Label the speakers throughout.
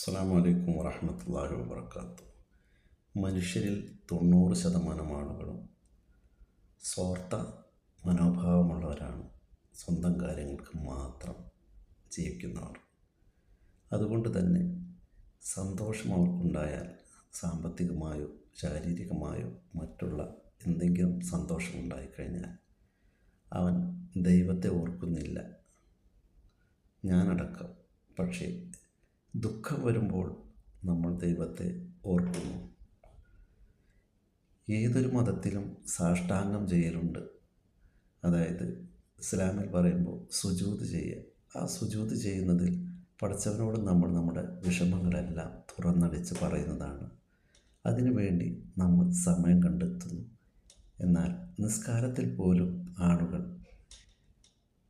Speaker 1: അസ്സാം വലൈക്കും വറഹമത്തല്ലാഹി വാബർക്കാത്തു മനുഷ്യരിൽ തൊണ്ണൂറ് ശതമാനം ആളുകളും സ്വാർത്ഥ മനോഭാവമുള്ളവരാണ്. സ്വന്തം കാര്യങ്ങൾക്ക് മാത്രം ജീവിക്കുന്നവർ. അതുകൊണ്ട് തന്നെ സന്തോഷം അവർക്കുണ്ടായാൽ സാമ്പത്തികമായോ ശാരീരികമായോ മറ്റുള്ള എന്തെങ്കിലും സന്തോഷം ഉണ്ടായിക്കഴിഞ്ഞാൽ അവൻ ദൈവത്തെ ഓർക്കുന്നില്ല. ഞാനടക്കം. പക്ഷേ ദുഃഖം വരുമ്പോൾ നമ്മൾ ദൈവത്തെ ഓർക്കുന്നു. ഏതൊരു മതത്തിലും സാഷ്ടാംഗം ചെയ്യലുണ്ട്. അതായത് ഇസ്ലാമിൽ പറയുമ്പോൾ സുജൂത് ചെയ്യുക ആ സുജൂത് ചെയ്യുന്നതിൽ പഠിച്ചവനോട് നമ്മൾ നമ്മുടെ വിഷമങ്ങളെല്ലാം തുറന്നടിച്ച് പറയുന്നതാണ്. അതിനുവേണ്ടി നമ്മൾ സമയം കണ്ടെത്തുന്നു. എന്നാൽ നിസ്കാരത്തിൽ പോലും ആളുകൾ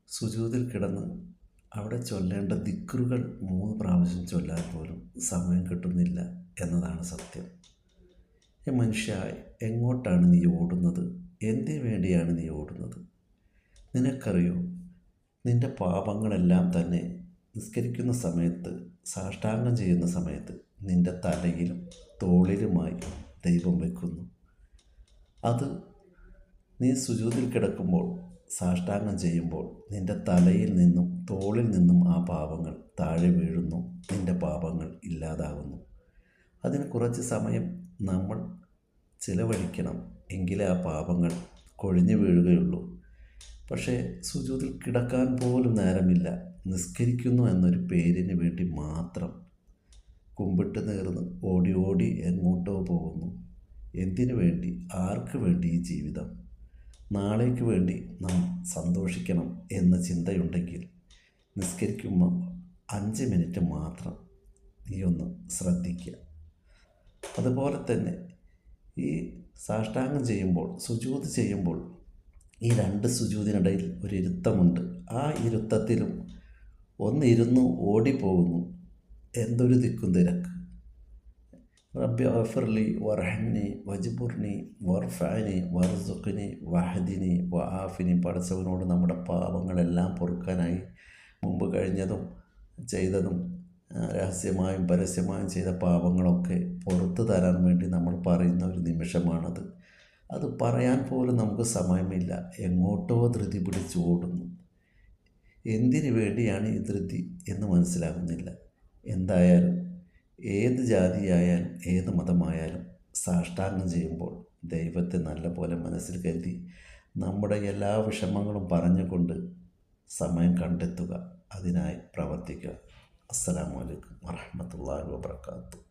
Speaker 1: സുജൂതിൽ കിടന്ന് അവിടെ ചൊല്ലേണ്ട ദിക്റുകൾ മൂന്ന് പ്രാവശ്യം ചൊല്ലാൻ പോലും സമയം കിട്ടുന്നില്ല എന്നതാണ് സത്യം. ഈ മനുഷ്യ എങ്ങോട്ടാണ് നീ ഓടുന്നത്? എന്തിനു വേണ്ടിയാണ് നീ ഓടുന്നത്? നിനക്കറിയോ നിന്റെ പാപങ്ങളെല്ലാം തന്നെ നിസ്കരിക്കുന്ന സമയത്ത് സാഷ്ടാംഗം ചെയ്യുന്ന സമയത്ത് നിന്റെ തലയിലും തോളിലുമായി ദൈവം വെക്കുന്നു. അത് നീ സുജൂതിൽ കിടക്കുമ്പോൾ സാഷ്ടാംഗം ചെയ്യുമ്പോൾ നിന്റെ തലയിൽ നിന്നും തോളിൽ നിന്നും ആ പാപങ്ങൾ താഴെ വീഴുന്നു. നിന്റെ പാപങ്ങൾ ഇല്ലാതാകുന്നു. അതിന് കുറച്ച് സമയം നമ്മൾ ചിലവഴിക്കണം എങ്കിലേ ആ പാപങ്ങൾ കൊഴിഞ്ഞു വീഴുകയുള്ളൂ. പക്ഷേ സുജൂതിൽ കിടക്കാൻ പോലും നേരമില്ല. നിസ്കരിക്കുന്നു എന്നൊരു പേരിന് വേണ്ടി മാത്രം കുമ്പിട്ട് നേർന്ന് ഓടി ഓടി എങ്ങോട്ടോ പോകുന്നു. എന്തിനു വേണ്ടി? ആർക്ക് വേണ്ടി ഈ ജീവിതം? നാളേക്ക് വേണ്ടി നാം സന്തോഷിക്കണം എന്ന ചിന്തയുണ്ടെങ്കിൽ നിസ്കരിക്കുമ്പോൾ അഞ്ച് മിനിറ്റ് മാത്രം നീ ഒന്ന് ശ്രദ്ധിക്കുക. അതുപോലെ തന്നെ ഈ സാഷ്ടാംഗം ചെയ്യുമ്പോൾ സുജൂത് ചെയ്യുമ്പോൾ ഈ രണ്ട് സുജൂതിനിടയിൽ ഒരു ഇരുത്തമുണ്ട്. ആ ഇരുത്തത്തിലും ഒന്നിരുന്നു ഓടിപ്പോകുന്നു. എന്തൊരു ദിക്കും തിരക്ക്. റബ്ബി അഫർലി വർഹംനി വജ്ബുർനി വർഫാനി വർസുഖിനി വഹദിനി വഹാഫിനി പഠിച്ചവനോട് നമ്മുടെ പാപങ്ങളെല്ലാം പൊറുക്കാനായി മുമ്പ് കഴിഞ്ഞതും ചെയ്തതും രഹസ്യമായും പരസ്യമായും ചെയ്ത പാപങ്ങളൊക്കെ പുറത്തു തരാൻ വേണ്ടി നമ്മൾ പറയുന്ന ഒരു നിമിഷമാണത്. അത് പറയാൻ പോലും നമുക്ക് സമയമില്ല. എങ്ങോട്ടോ ധൃതി പിടിച്ചു ഓടുന്നു. എന്തിനു വേണ്ടിയാണ് ഈ ധൃതി എന്ന് മനസ്സിലാകുന്നില്ല. എന്തായാലും ഏത് ജാതിയായാലും ഏത് മതമായാലും സാഷ്ടാംഗം ചെയ്യുമ്പോൾ ദൈവത്തെ നല്ല പോലെ മനസ്സിൽ കരുതി നമ്മുടെ എല്ലാ വിഷമങ്ങളും പറഞ്ഞുകൊണ്ട് സമയം കണ്ടെത്തുക. അതിനായി പ്രവർത്തിക്കുക. അസ്സലാമു അലൈക്കും വറഹമത്തല്ലാഹി വാബർക്കാത്തു